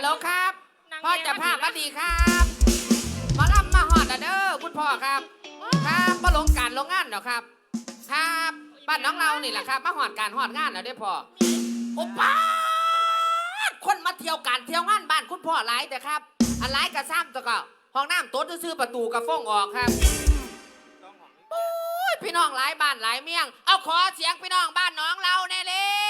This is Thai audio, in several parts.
ฮัลโหลครับ นางพ่อแม่จะภาพมามาดีครับหมาล่ำมาหอดแล้วเด้อคุณพ่อครับ ครับมาลงการลงงานเหรอครับ ครับบ้านน้องเรานี่แหละครับมาหอดการหอดงานแล้วเด้อพ่อโอ้ป้าดคนมาเที่ยวการเที่ยวงานบ้านคุณพ่อหลายแต่ครับอันหลายกระซ้ำตัวก็ห้องน้ำโต๊ะซื้อประตูกระฟ้องออกครับโอ้ยพี่น้องหลายบ้านหลายเมียง เอาขอเสียงพี่น้องบ้านน้องเราแน่เร็วธรรม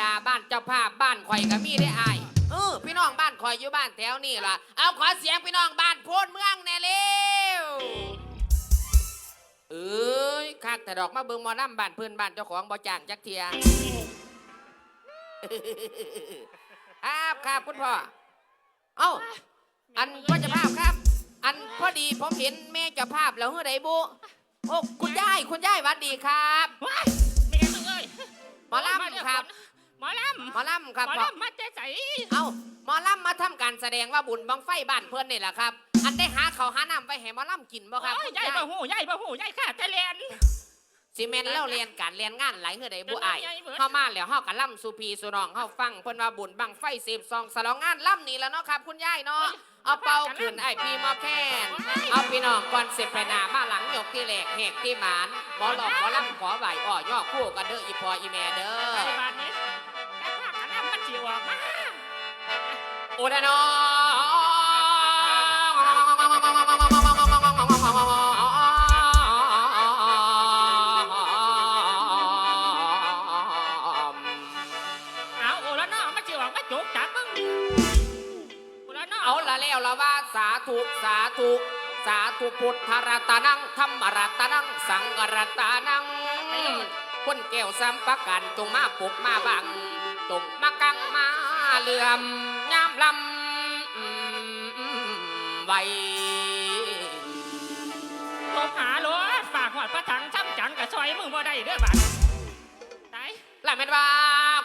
ดาบ้านเจ้าภาพบ้านข่อยก็มีได้อายเออพี่น้องบ้านข่อยอยู่บ้านแถวนี่ล่ะ เอาขอเสียงพี่น้องบ้านโพนเมืองแน่เร็วเอ้ยคักแต่ดอกมาเบิ่งหมอน้ำบ้านเพื่อนบ้านเจ้าของบ่จ้างจักเทียครับครับคุณพ่อ เอ้า อันพ่อเจ้าภาพครับ อันพอดีผมเห็นแม่เจ้าภาพแล้วเฮ้ยไดบุโอ้คุณยายคุณยายหวัดดีครับว้ายแม่มึงเอ้ยหมอลำครับ หมอลำหมอลำครับหมอพ่อลำมาแต่ใสเอาหมอลำมาทำการแสดงว่าบุญบังไฟบ้านเพื่อนนี่แหละครับ อันได้หาเขาวหาน้ำไปให้หมอลำกินบ่ครับโอ้ยคุณใหญ่ยายบ่หูใหญ่บ่หูใหญ่ค่ะแต่เรียน ซีเมนต์แล้วเรียนการเรียนงานหลายเฮือใดบุอายใหญ่เบิดเฮามาแล้วเฮากับล่ำสุพีสุนองเฮาฟังเพิ่นว่าบุญบังไฟสิบซองสลองงานล่ำนี่แล้วเนาะครับ คุณยายเนาะเอาเป่าขึ้นไอ้พี่หมอแคนเอาพี่น้องก่อนสิบไปหนามาหลังยกที่แหลกแหกที่หมานหมอหลอกหมอลำขอไหวอ้อย่อคู่กันเด้ออีพออีแม่เด้อไอ้บ้าน ออกมาโอ้ดานองเอาโอละน้องมันสิออกมาจุกจักมึงโอละน้องเอาละแล้วละว่าสาธุสาธุสาธุพุทธรัตนังธรรมรัตนัง สังฆรัตนังคนแก้วซ้ำประกันจงมาปลุกมาบัง จงมากังมาเหลื่อมยามลำไว้ลบหารถฝากหอดพระถังช้ำจังกับซอยมึงบ่ได้เด้อบัดตายและแม่นว่า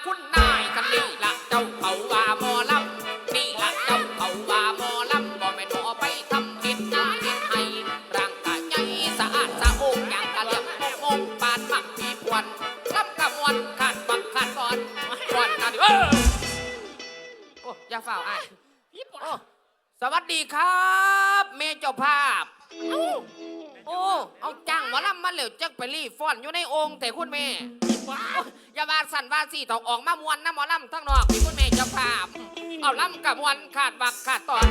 คุณนายกันนี่ละเจ้าเขาว่าหมอลำนี่ละเจ้าเขาว่าหมอลำบ่แม่นหมอไปทำเห็ดนาเห็ดให้ร่างกายใหญ่สะอาดสะโองอย่างกะเลียมมงปานมักมีพวน โอ้อย่าเฝ้าอ้ายพี่ปอโอ้สวัสดีครับ เมเจ้าภาพ โอ้ เอาจังหมอลำมาเหลวจักไปรีฟ้อนอยู่ในองค์แต่คุณแม่พี่ปออย่าบาสั่นว่าสี่ตอกออกมามวนนะหมอลำทั้งนอกพี่คุณแม่เจ้าภาพ เอาลำกับมวนขาดบักขาดตอน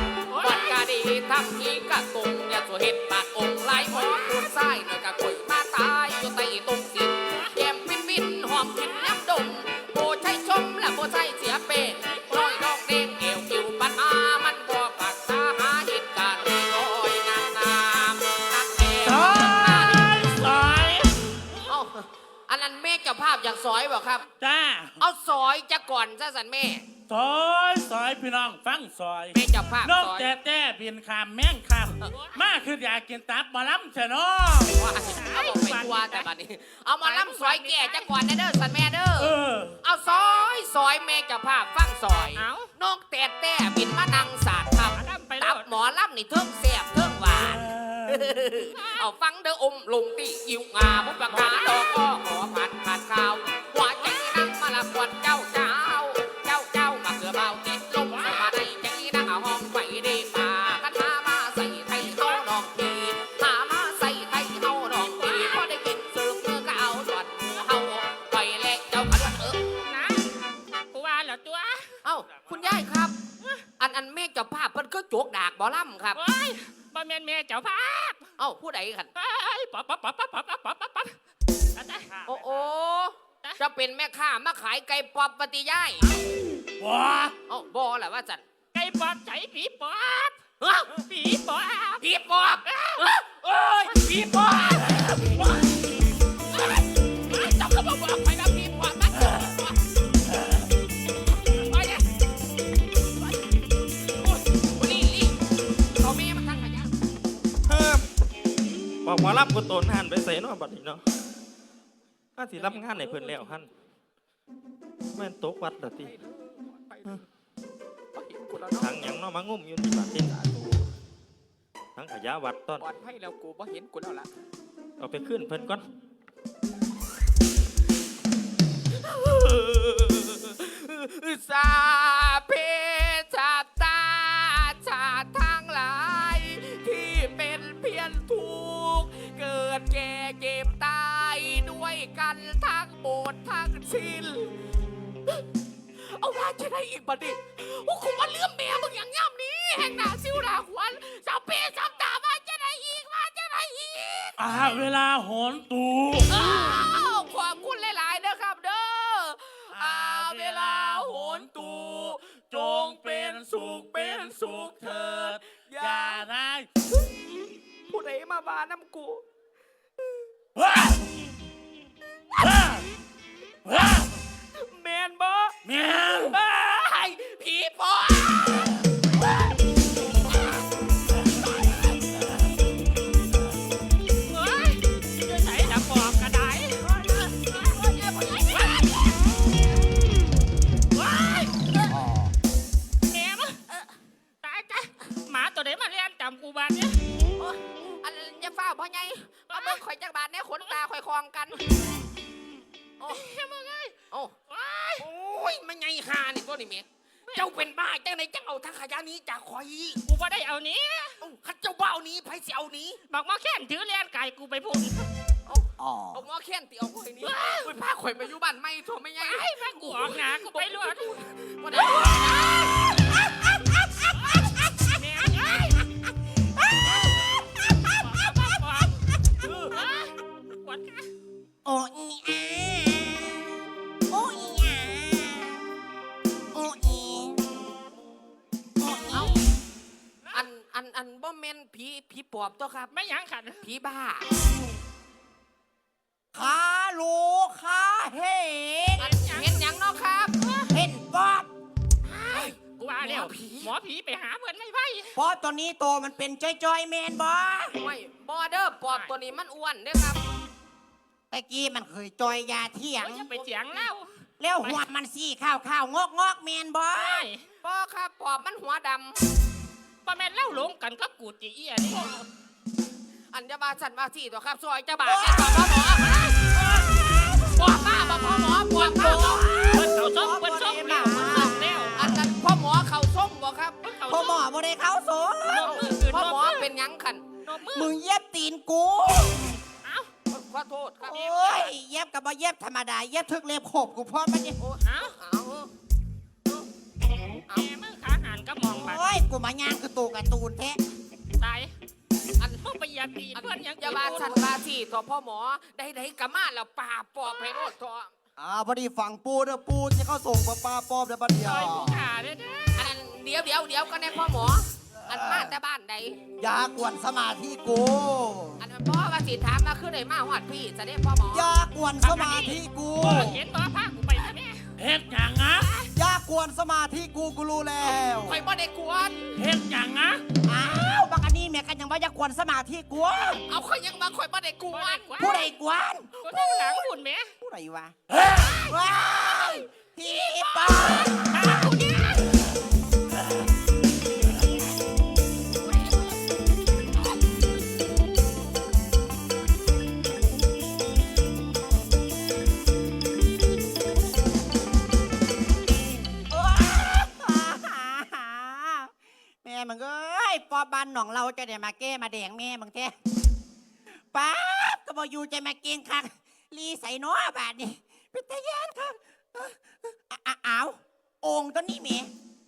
บอนกาดีทำทีกะตุงอย่าสัวเห็ดบาดองค์ไหลหมอปูดไส้หน่อยกะกุยมาตายอยู่ใต้ตรงสินแย้มฟินฟินหอมกลินน้ำดม ภาพอยากสอยบ่ครับ จ้าเอาซอยจะก่อนซะสันแม่ ซอยซอยพี่น้องฟังซอยแม่เจ้าภาพนกซอยแต่แต่บินขามแม่งขามมาคืออยากกินตับหมาล้ำเชะเนาะว่าเอาบอกไปทัวแต่บัดนี้ เอามาล่ำซอยแก่จะก่อนนะเด้อสันแม่เด้อ เออ เอาซอยซอยแม่เจ้าภาพฟังซอย เอานกแต่แต่บินมานั่งสาดทับลำไปตัแล้บวหมอล่ำนี่เทิงแสบเทิงหวาน เอาฟังเด้ออมลงตีอิวงาบุปกาดอก ขายไก่ปอบปฏิยายว้าเอ้าบอแหละว่าจันไก่ปอปใจผีปอปเฮ้ยผีปอปผีปอบเอ้ยเอ้ยผีปอบเจ้าก็บอกบอกไปว่าผีปอบนะไปเนี่ยโอ้ยลี่ลี่เขาแม่มันทั้งขยะเฮ้อบอกหมารับกูโตนหันไปใส่เนาะบัดนี้เนาะข้าสิรับงานในเพิ่นแล้วหัน แม่นตกวัดละติทั้งหยังเนาะมางุ่มอยู่ที่บัดนี้ทั้งขยะวัดต้นปลอดภัยแล้วกูบ่เห็นกูแล้วล่ะเอาไปขึ้นเพิ่นก่อนสาเพชาตาชาติทั้งหลาย ที่เป็นเพียงทุกข์เกิดแก่เก็บตายด้วยกันทั้งหมดทั้งสิ้น เอาว่าจะได้อีกบัดดิโอ้คุณว่าเรื่องแม่มึงอย่างย่ำนี้ แห่งหนาซิวหนาขวัญสาวเปสามตาว่าจะได้อีกว่าจะได้อีกอ่าเวลาโหนตูอ้าวขอบคุณหลายๆนะครับเด้ออาเวลาโหนตูจงเป็นสุขเป็นสุขเถิด อย่าได้ผู้ใดมาบาน้ำกู ว้าว้าว้าแม นบ่แม่งไอ้ยผีปอบเฮ้ยจะใส่ดับบอกกระไดแหนมตายจ้ะหมาตัวไหนมาเลี้ยงจำกูบ้านเนี่ยโอ๊ยอันจะฝ้าพ่อไงมาเบิ่งข่อยจักบาทเนี่ยขนตาข่อยคลองกัน โอ้มึงไง โอ้ว้ายโอ้ยมันไงหานี่ตัวนี่เมียเจ้าเป็นบ้าจังไหนจังเอาทั้งขยะนี้จากข่อยกูบ่ได้เอาหนี้เอ้าข้าเจ้าบ้าเอานี้ไผสิเอานี้บอกมาแค่นถือเลี้ยงไก่กูไปพุ่นอ๋อเอาหม้อแค้นตีเอาข่อยนี้อุ้ยพาข่อยไปอยู่บ้านไม่โทรไม่ไงไอ้แม่งกูออกหนากูไปรวดบ่ได้แหนมไอ้บอกบอกปวดขาโอ้อี ผีผีปอบตัวครับไม่หยังขันผีบ้าขาลูขาเห็นอันเห็นหยังเนาะครับ เห็นป๊อบกูว่าแล้วหมอผี หมอผีไปหาเพื่อนไม่ไหวป๊อบตัวนี้โตมันเป็นจ้อยๆแมนบอไม่บอเดอร์ปอบตัวนี้มันอ้วนเด้อครับ ตะกี้มันเคยจอยยาเที่ยง อย่าไปเถียงเล่าแล้วหัวมันซี่ข้าวข้าวงอกงอกแมนบอไอ้บอครับปอบมันหัวด ป้าแม่นเล่าหลงกันกับกูจีเอียนี่ำอันจะบาสันบาสี่ตัวครับซอยจะบาดแกปอบพ่อหมอปอบบ้าบ่พ่อหมอปอบบ้าบ่เพิ่นเขาส้มเพิ่นส้มแล้วเพิ่นส้มแล้วอันนั้นพ่อหมอเขาส้มบ่ครับเพิ่นเขาพ่อส้มหมอบ่ได้เข้าโสนมมือคือพ่อนหมมอมือเป็นหยังขันนมมือมึงเย็บตีนกูเอ้าขอโทษครับโอ้ยเย็บกับบ่เย็บธรรมดาเย็บทึกเล็บขบกูพร้อมมันนี่โอ้เอ้า ยกูมาย่างคือตูการ์ตูนแท้ตายอันมึงไปเหยียบตีนอันเพื่อนยังจะบาสันบาสี่ตัวพ่อหมอได้ได้กะมาแล้วป่าปอบให้โนดตัวอ่าพอดีฝั่งปูเด้อปูจะเข้าส่งปลาปลาปอบเด้อบัดเดียซวอยผู้ขาเด้อเด้ออันนั้นเดี๋ยวเดี๋ยวเดี๋ยวก็ได้พ่อหมอ อันมาแต่บ้านใดอย่ากวนสมาธิกู อันนั้นพ่อว่าสิถามมาคือได้มาหอดพี่จะได้พ่อหมออย่ากวนสมาธิกูกูเห็นตัวพากูไปซะแม่เฮ็ดหยังนะอย่า กวนสมาธิกูกูรู้แล้วข่อยบ่ได้กวนเฮ็ดหยังนะอ้าวบักอันนี้แม่กันยังว่าจะกวนสมาธิกูเอาข่อยยังมาข่อยบ่ได้กวบ่ได้นกว่าผู้ใดกวนกูนั่งหลังหุ่นแม่ผู้ใดวะเฮ้ยว้ายพี่ป้าพากูเนี่ บันหนองเราจะได้มาแก้มาแดงแม่มึงแท้ป๊าบก็บออยู่ใจมาเก่งคักลีใส่น้อบาดนี่เป็นตายานครับอะอะอ้าวโองค์ตัวนี้แม่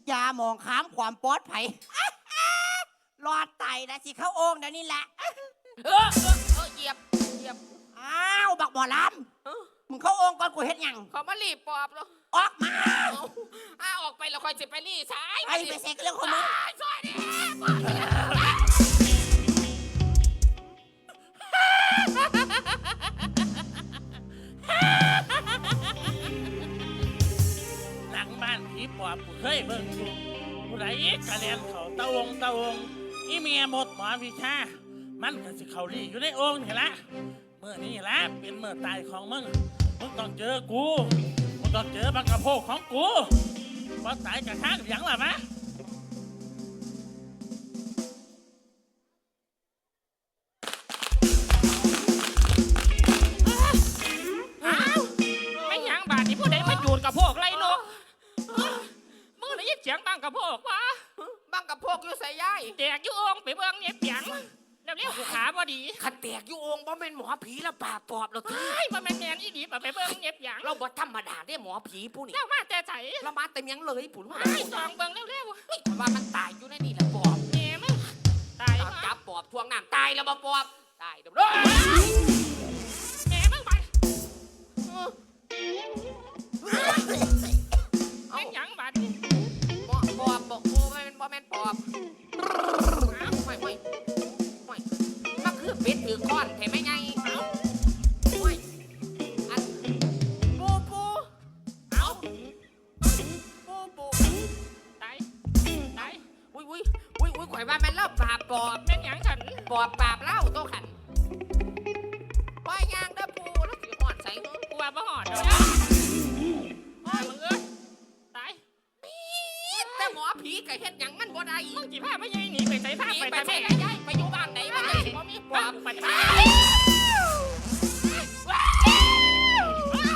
อยามองข้ามความปลอดภัยรอดไตนะสิเข้าโองค์เดี๋ยวนี้แหละเออเออเออเหยียบเหยียบอ้าวบักหมอลเออำมึงเข้าโองค์ก่อนกูเฮ็ดหยังเขามารีบปอบแล้วออกมาเอาอ้าออกไปแล้วค่อยสิไปรีสายไปไปเซ็กเรื่องของมึงอ้ายช่วยดิ หลังบ้านผีปอบกูเคยเบิ่งอยู่ผู้ใดกะเลียนเขาตะวงตะวงอีเมียหมดหมอวิชา มันก็สิเขาลีอยู่ในโอ่งนี่ละเมื่อนี้ละเป็นเมื่อตายของมึง มึงต้องเจอกู มึงต้องเจอบังกะโพกของกูว่าตายกับข้างเสียงล่ะมะอ้าวไม่ห กกูขาบ่ดีขันแตกอยู่องค์บ่แม่นหมอผีแล้วป่าปอบเราทีไอ้บ่แม่นแม่นอีดีบ่ไปเบิ่งเนี่ยเปียงเราบ่ธรรมดาเด้หมอผีผู้นี่เจ้ามาแต่ไสเรามาเต็มยังเลยผู้ว่าไอ้ซองเบิ่งเร็วว่ามันตายอยู่ในนี่แหละปอบๆแหม่มึงตายตามมาจับปอบทวงน้ำตายแล้วบ่ปอบตายเด้อเด้อแหม่มึงไปเอ้าเป็นหยังบัดนี้ปอบปอบบอกโอ้ไม่เป็นบ่แม่นปอบไม่ไม่ไม่ มันคือเป็ดถือค้อนเห็นไหมไงไม่อันปูปูเอาปูปูตายตายอุ้ยอุ้ยอุ้ยอุ้ยข่อยว่าแม่นเล่าปราบปอบเป็นหยังฉันปอบปราบเล่าโตขันปล่อยยางเด้อปูแล้วสิหอดใส่เฮ้ยกูว่าบ่หอดดอกตายมึงเอ้ยตายแต่หมอผีก็เฮ็ดหยังมันบ่ได้มึงสิพาไม่ยัยหนีไปใส่ผ้าหนีไปไปทำใส่ไมไหนยาย ไหนบ่มีปปออบบปัดท้า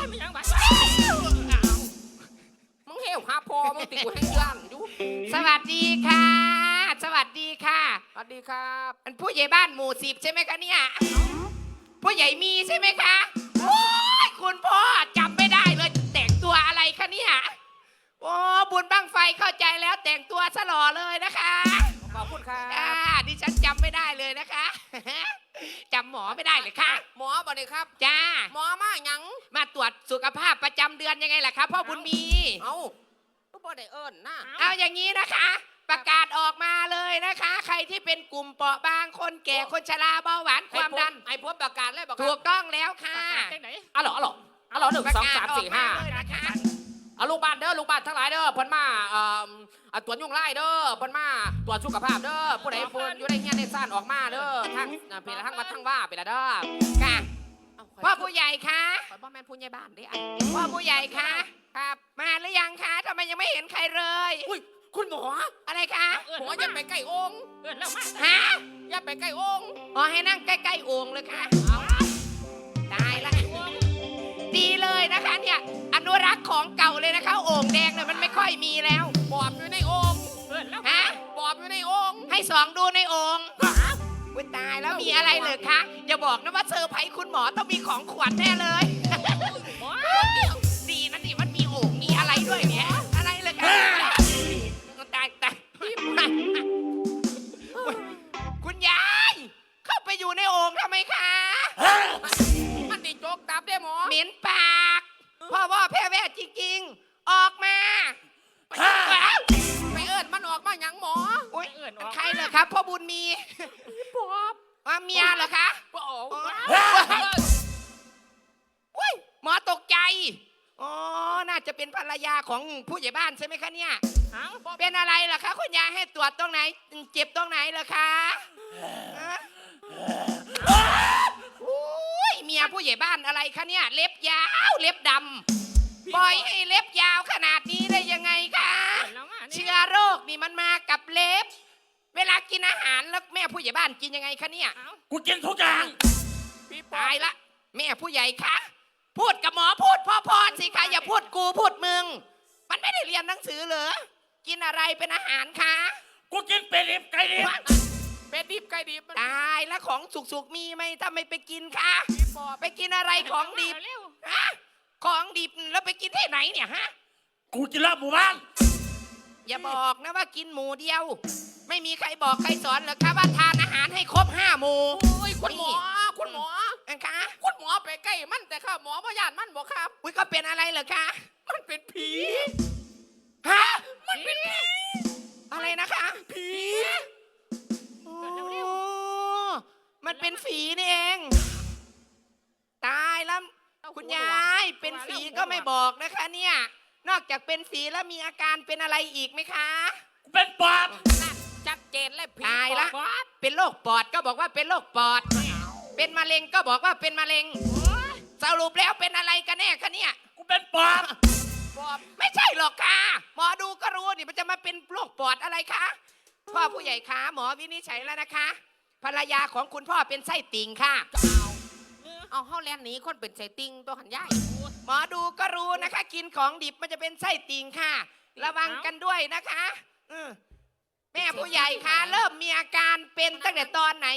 ไม่ยังบัดมึงเหี่ยวหาพอมึงติกูแห้งย่านอยู่สวัสดีค่ะ สวัสดีค่ะ สวัสดีครับอันผู้ใหญ่บ้านหมู่สิบใช่ไหมคะเนี่ย ผู้ใหญ่มีใช่ไหมคะ โอ้ยคุณพ่อจำไม่ได้เลยแต่งตัวอะไรคะเนี่ย โอ้บุญบังไฟเข้าใจแล้วแต่งตัวสลอเลยนะคะ ฉันจำไม่ได้เลยนะคะจำหมอไม่ได้เลยค่ะ หมอบ่ได้ครับ จ้า หมอมาหยัง มาตรวจสุขภาพประจำเดือนยังไงล่ะคะพ่อบุญมี เอ้าก็บ่ได้เอิ้นนะเอาอย่างนี้นะคะ ประกาศออกมาเลยนะคะ ใครที่เป็นกลุ่มเปราะบางคนแก่คนชราเบาหวานความดัน ไอ้พวกประกาศเลยบอกถูกต้องแล้วค่ะจังไหน อ๋อเหรออ๋อเหรออ๋อเหรอหนึ่งประสองกาศสามออกสี่ห้ามาเลยนะคะ เอาลูกบ้านเด้อลูกบ้านทั้งหลายเด้อเพิ่นมาเอ่ออ่าตรวจยุงไล่เด้อเพิ่นมาตรวจสุขภาพเด้อผู้ใดเพิ่นอยู่ในเฮียนในซ่านออกมาเด้อทั้งอ่าเป็นทั้งวัดทั้งว่าเป็นละเด้อค่ะเอ้าพ่อผู้ใหญ่คะข่อยบ่แม่นผู้ใหญ่บ้านเด้อันพ่อผู้ใหญ่คะครับ มาหรือยังคะทำไมยังไม่เห็นใครเลย อุ้ยคุณหมออะไรคะเอิ้นหมอแล้วอย่ามาไปใกล้องค์เอิ้นแล้วมา ฮะอย่าไปใกล้องค์อ๋อให้นั่งใกล้ๆโอ่งเลยค่ะเอาตายละ ดีเลยนะคะเนี่ยอนุรักษ์ของเก่าเลยนะคะโอ่งแดงเนี่ยมันไม่ค่อยมีแล้ว ปอบอยู่ในองค์เอิ้นแล้วฮะ ปอบอยู่ในองค์ให้สองดูในโอ่งวุ้ยตายแล้วมีอะไรเลยคะอย่าบอกนะว่าเซอร์ไพรส์คุณหมอต้องมีของขวัญแน่เลยโอ้ยดีนะนี่มันมีโอ่งมีอะไรด้วยเนี่ยอะไรเลยคะ ใหญ่บ้านอะไรคะเนี่ย เล็บยาวเล็บดำปล่อยให้เล็บยาวขนาดนี้ได้ยังไงคะเอิ้นแล้วมานี่เชื้อโรคนี่มันมากับเล็บ เวลากินอาหารแล้วแม่ผู้ใหญ่บ้านกินยังไงคะเนี่ยเอ้ากูกินทุกอย่างพี่ปอบตายละ แม่ผู้ใหญ่คะพูดกับหมอพูดพ่อพรสิคะอย่าพูดกูพูดมึง มันไม่ได้เรียนหนังสือเหรอกินอะไรเป็นอาหารคะกูกินเป็ดดิบไก่ดิบเป็ดดิบไก่ดิบมันตายแล้วของสุกๆมีไหมถ้าไม่ไปกินคะ พี่ปอบไปกินอะไรของดิบ เร็วฮะ ของดิบแล้วไปกินที่ไหนเนี่ยฮะ กูกินรอบหมู่บ้าน อย่าบอกนะว่ากินหมูเดียว ไม่มีใครบอกใครสอนเหรอคะว่าทานอาหารให้ครบห้าหมู่โอ้ยคุณหมอ คุณหมอ อันคะคุณหมอไปใกล้มันแต่ข้าหมอบ่ยานมันบอกครับ อุ้ยก็เป็นอะไรเหรอคะมันเป็นผีฮะมันเป็นอะไรนะคะผีโอ้มันเป็นฝีนี่เอง ตายแล้ว คุณยายเป็นฝีก็ไม่บอกนะคะเนี่ย นอกจากเป็นฝีแล้วมีอาการเป็นอะไรอีกไหมคะกูเป็นปอบนั่นชัดเจนเลยผีตายละปอบเป็นโรคปอดก็บอกว่าเป็นโรคปอด เป็นมะเร็งก็บอกว่าเป็นมะเร็งสรุปแล้วเป็นอะไรกันแน่คะเนี่ย กูเป็นปอบปอบไม่ใช่หรอกค่ะ หมอดูก็รู้นี่มันจะมาเป็นโรคปอดอะไรคะพ่อผู้ใหญ่คะหมอวินิจฉัยแล้วนะคะ ภรรยาของคุณพ่อเป็นไส้ติ่งค่ะ เอาเฮาแลนหนีคนเป็นไสติงตัวหันยายหมอดูก็รู้นะคะ กินของดิบมันจะเป็นไส้ติ่งค่ะ ระวังกันด้วยนะคะอืมแม่ผู้ใหญ่คะเริ่มมีอาการเป็นตั้งแต่ตอนไหน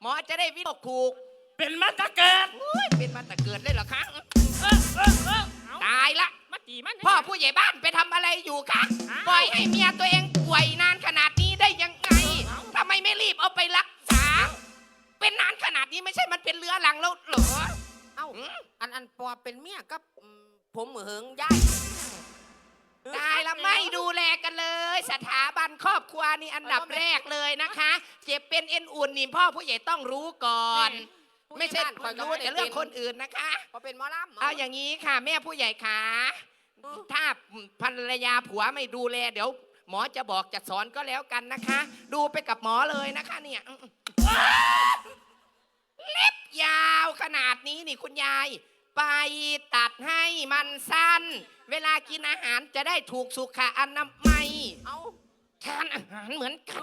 หมอจะได้วินิจถูกเป็นมาตะเกิดอุ๊ยเป็นมาแต่เกิดเลยเหรอคะเออเออเออเอาตายละ มาตีมันพ่อผู้ใหญ่บ้านไปทำอะไรอยู่คะอ้าวปล่อยให้เมียตัวเองป่วยนานขนาดนี้ได้ยังไงทำไมไม่รีบเอาไปรักษา เป็นนานขนาดนี้ไม่ใช่มันเป็นเรื้อรังแล้วเหรอเอ้าอืมอันอันปอเป็นเมียกับอืมผมเหมืองย่ายตายแล้วไม่ดูแลกันเลย สถาบันครอบครัวนี่อันดับแรกเลยนะคะ เจ็บเป็นเอ็นอุ่นนี่พ่อผู้ใหญ่ต้องรู้ก่อน ไม่ใช่รู้แต่เรื่องคนอื่นนะคะ พอเป็นหมอลำเอาอย่างนี้ค่ะ แม่ผู้ใหญ่ขาถ้าภรรยาผัวไม่ดูแล เดี๋ยว หมอจะบอกจะสอนก็แล้วกันนะคะ ดูไปกับหมอเลยนะคะเนี่ยอืมเล็บ ยาวขนาดนี้นี่คุณยาย ไปตัดให้มันสั้น เวลากินอาหารจะได้ถูกสุขอนามัยเอาทานอาหารเหมือนกั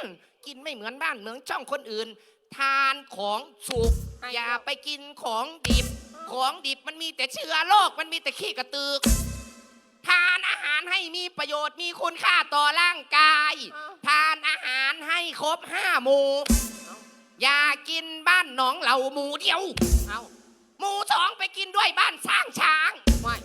น กินไม่เหมือนบ้านเหมือนช่องคนอื่น ทานของสุก อย่าไปกินของดิบ ของดิบมันมีแต่เชื้อโรคมันมีแต่ขี้กระตือกทานอาหารให้มีประโยชน์มีคุณค่าต่อร่างกาย ทานอาหารให้ครบห้าหมู่ อย่ากินบ้านหนองเหล่าหมู่เดียว เอาหมู่สองไปกินด้วยบ้านสร้างช้างไม่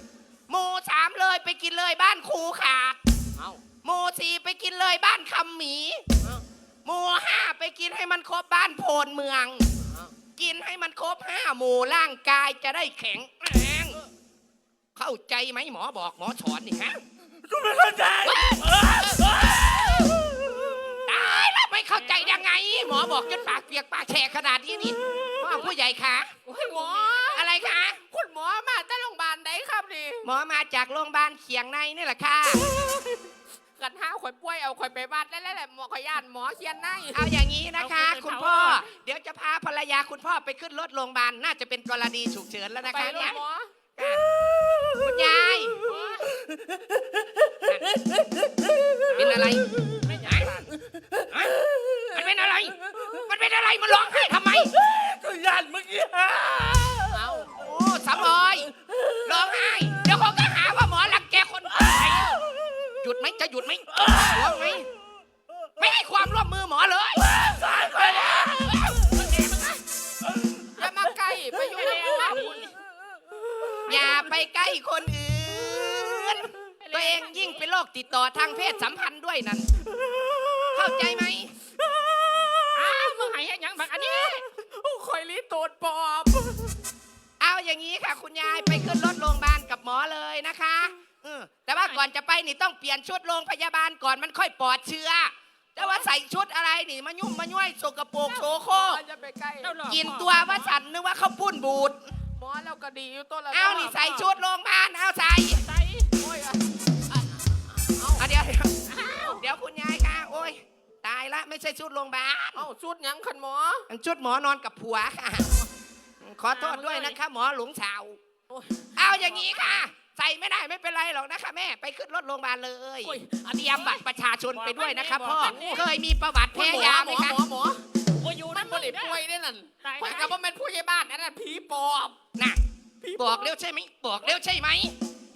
หมู่สามเลยไปกินเลยบ้านครูขาดเอาหมู่สี่ไปกินเลยบ้านคำหมีเอาหมู่ห้าไปกินให้มันครบบ้านโพนเมืองเอากินให้มันครบห้าหมู่ร่างกายจะได้แข็งแรงเข้าใจไหมหมอบอกหมอสอนนี่ฮะกูไม่เข้าใจตายแล้วไม่ เข้าใจยังไง หมอบอกจนปากเปียกปากแฉะขนาดนี้นี่พ่อผู้ใหญ่คะโอ้ยหมอ อะไรคะ คุณหมอมาแต่โรงพยาบาลไหนครับนี่หมอมาจากโรงพยาบาลเขียงในนี่แหละค่ะ กันห้าข่อยป่วยเอาข่อยไปบ้านแล้วแหละหมอข่อยย่านหมอเขียนในเอาอย่างนี้นะคะ คุณพ่อ เดี๋ยวจะพาภรรยาคุณพ่อไปขึ้นรถโรงพยาบาลน่าจะเป็นกรณีฉุกเฉินแล้วนะไปคะโรงเนี่ยหมอคุณยาย เป็นอะไรไม่อยากบาดฮะมันเป็นอะไร มันเป็นอะไร มันร้องไห้ทำไมกูยันเมื่อกี้ฮะเอาโอ้สามอย ร้องไห้ เดี๋ยวเขาก็หาว่าหมอรังแกคนไข้หยุดไหมจะหยุดไหมร้องไหม ไม่ให้ความร่วมมือหมอเลยอย่ามาใกล้ไปอยู่ในบ้านอย่าไปใกล้คนอื่นตัว เองยิ่งเป็นโรคติดต่อทางเพศสัมพันธ์ด้วยนั่น เข้าใจไหมอ้าวมึงใหายยังบักอันนี้ข่อยลีตูดปอบ เอาอย่างนี้ค่ะ คุณยายไปขึ้นรถโรงพยาบาลกับหมอเลยนะคะเออแต่ว่าก่อนจะไปนี่ต้องเปลี่ยนชุดโรงพยาบาลก่อนมันค่อยปลอดเชื้อ แต่ว่าใส่ชุดอะไรนี่มายุ่มมาย่วยสกปรกโสโครกจะไปใกล้เจ้าหลอกกินตัวว่าสันนึกว่าเขาวปุ้นบูด หมอแล้วก็ดีอยู่ตัวละเอานี่ใส่ชุดโรงพยาบาลเอาใส่ ใส่โอ้ยายละไม่ใช่ชุดโรงพยาบาลเอาชุดหยังคันหมอมันชุดหมอนอนกับผัวค่ะ ขอโทษด้วยนะคะ หมอหลงสาวโอ้ย เอาอย่างนี้ค่ะ ใส่ไม่ได้ไม่เป็นไรหรอกนะคะ แม่ไปขึ้นรถโรงพยาบาลเลยโอ้ยเตรียมบัตรประชาชนไปด้วยนะคะพ่อเคยมีประวัติหมอแพ้ยาไหมหมอคะหมอหมอโอ้ยอยู่มันั่นนบ่บ่ได้ได้ป่วยได้นั่นตายข่อยกับว่าเป็นผู้ใหญ่บ้านอันนั้นผีปอบน่ะบอกเร็วใช่ไหมบอกเร็วใช่ไหม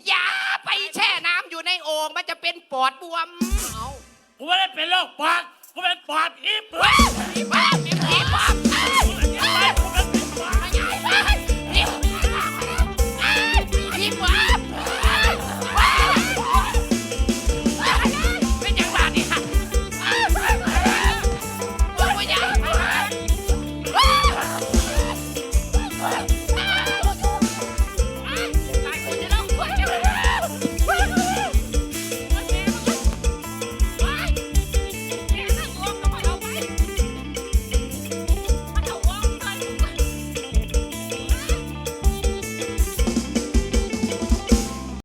อย่าไปแช่น้ำอยู่ในโอ่งมันจะเป็นปอดบวม เอากูไม่ได้เป็นโรคปอด กูเป็นปอดอีเปลือว้า